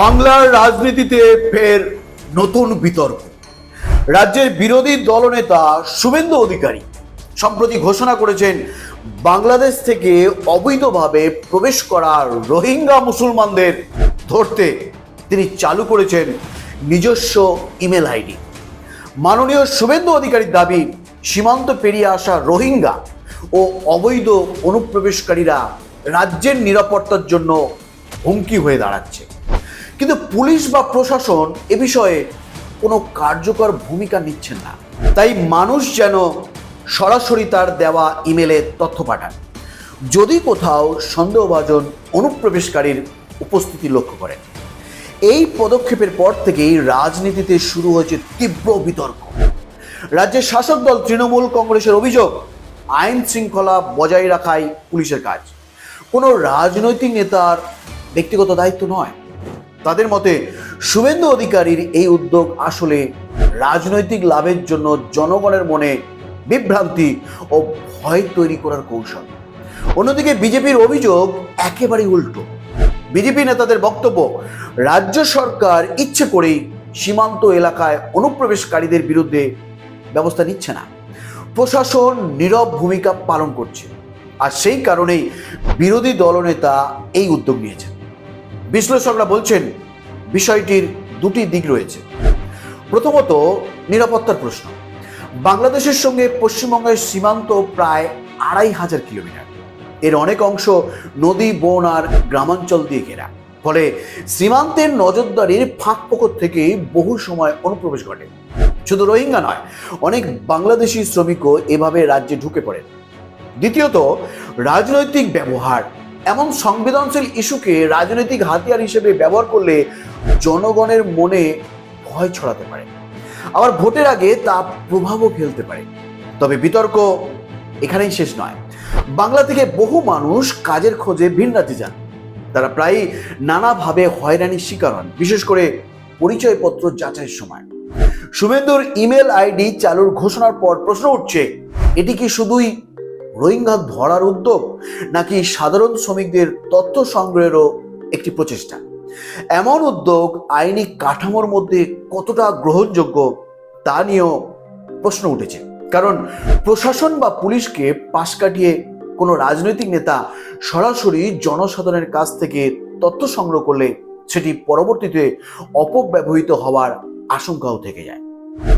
বাংলার রাজনীতিতে ফের নতুন বিতর্ক। রাজ্যের বিরোধী দলনেতা শুভেন্দু অধিকারী সম্প্রতি ঘোষণা করেছেন, বাংলাদেশ থেকে অবৈধভাবে প্রবেশ করা রোহিঙ্গা মুসলমানদের ধরতে তিনি চালু করেছেন নিজস্ব ইমেল আইডি। মাননীয় শুভেন্দু অধিকারীর দাবি, সীমান্ত পেরিয়ে আসা রোহিঙ্গা ও অবৈধ অনুপ্রবেশকারীরা রাজ্যের নিরাপত্তার জন্য হুমকি হয়ে দাঁড়াচ্ছে। কিন্তু পুলিশ বা প্রশাসন এ বিষয়ে কোনো কার্যকর ভূমিকা নিচ্ছেন না। তাই মানুষ যেন সরাসরি তার দেওয়া ইমেলে তথ্য পাঠান। যদি কোথাও সন্দেহভাজন অনুপ্রবেশকারীর উপস্থিতি লক্ষ্য করেন। এই পদক্ষেপের পর থেকেই রাজনীতিতে শুরু হয়েছে তীব্র বিতর্ক। রাজ্যের শাসক দল তৃণমূল কংগ্রেসের অভিযোগ, আইন শৃঙ্খলা বজায় রাখাই পুলিশের কাজ। কোনো রাজনৈতিক নেতার ব্যক্তিগত দায়িত্ব নয়। তাদের মতে শুভেন্দু অধিকারীর এই উদ্যোগ আসলে রাজনৈতিক লাভের জন্য জনগণের মনে বিভ্রান্তি ও ভয় তৈরি করার কৌশল। অন্যদিকে বিজেপির অভিযোগ একেবারে উল্টো। বিজেপি নেতাদের বক্তব্য, রাজ্য সরকার ইচ্ছে করেই সীমান্ত এলাকায় অনুপ্রবেশকারীদের বিরুদ্ধে ব্যবস্থা নিচ্ছে না। প্রশাসন নীরব ভূমিকা পালন করছে আর সেই কারণেই বিরোধী দলনেতা এই উদ্যোগ নিয়েছেন। বিশ্লেষকরা বলছেন বিষয়টির দুটি দিক রয়েছে। প্রথমত, নিরাপত্তার প্রশ্ন। বাংলাদেশের সঙ্গে পশ্চিমবঙ্গের সীমান্ত প্রায় আড়াই হাজার কিলোমিটার। এর অনেক অংশ নদী, বন আর গ্রামাঞ্চল দিয়ে ঘেরা। ফলে সীমান্তের নজরদারির ফাঁক পোকর থেকে বহু সময় অনুপ্রবেশ ঘটে। শুধু রোহিঙ্গা নয়, অনেক বাংলাদেশি শ্রমিকও এভাবে রাজ্যে ঢুকে পড়েন। দ্বিতীয়ত, রাজনৈতিক ব্যবহার এমন সংবেদনশীল ইস্যুকে রাজনৈতিক হাতিয়ার হিসেবে ব্যবহার করলে জনগণের মনে ভয় ছড়াতে পারে। আবার ভোটের আগে তা প্রভাবও ফেলতে পারে। তবে বিতর্ক এখানেই শেষ নয়। বাংলা থেকে বহু মানুষ কাজের খোঁজে ভিন রাজ্যে যান। তারা প্রায়ই নানাভাবে হয়রানির শিকার হন, বিশেষ করে পরিচয়পত্র যাচাইয়ের সময়। শুভেন্দুর ইমেল আইডি চালুর ঘোষণার পর প্রশ্ন উঠছে, এটি কি শুধুই রোহিঙ্গা ধরার উদ্যোগ নাকি সাধারণ শ্রমিকদের তথ্য সংগ্রহেরও একটি প্রচেষ্টা? এমন উদ্যোগ আইনি কাঠামোর মধ্যে কতটা গ্রহণযোগ্য তা নিয়েও প্রশ্ন উঠেছে। কারণ প্রশাসন বা পুলিশকে পাশ কাটিয়ে কোনো রাজনৈতিক নেতা সরাসরি জনসাধারণের কাছ থেকে তথ্য সংগ্রহ করলে সেটি পরবর্তীতে অপব্যবহৃত হওয়ার আশঙ্কাও থেকে যায়।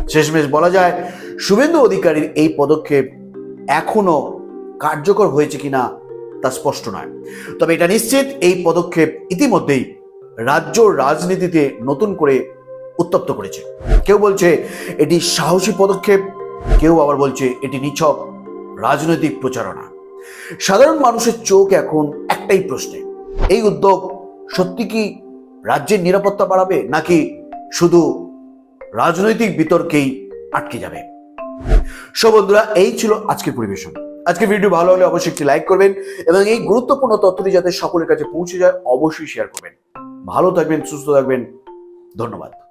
শেষমেশ বলা যায়, শুভেন্দু অধিকারীর এই পদক্ষেপ এখনও কার্যকর হয়েছে কিনা তা স্পষ্ট নয়। তবে এটা নিশ্চিত, এই পদক্ষেপ ইতিমধ্যেই রাজ্য রাজনীতিতে নতুন করে উত্তপ্ত করেছে। কেউ বলছে এটি সাহসী পদক্ষেপ, কেউ আবার বলছে এটি নিছক রাজনৈতিক প্রচারণা। সাধারণ মানুষের চোখ এখন একটাই প্রশ্নে, এই উদ্যোগ সত্যি কি রাজ্যের নিরাপত্তা বাড়াবে, নাকি শুধু রাজনৈতিক বিতর্কেই আটকে যাবে? সো বন্ধুরা, এই ছিল আজকের পরিবেশন। আজকে ভিডিও ভালো হলে অবশ্যই একটি লাইক করবেন এবং এই গুরুত্বপূর্ণ তথ্যটি যাতে সকলের কাছে পৌঁছে যায়, অবশ্যই শেয়ার করবেন। ভালো থাকবেন, সুস্থ থাকবেন, ধন্যবাদ।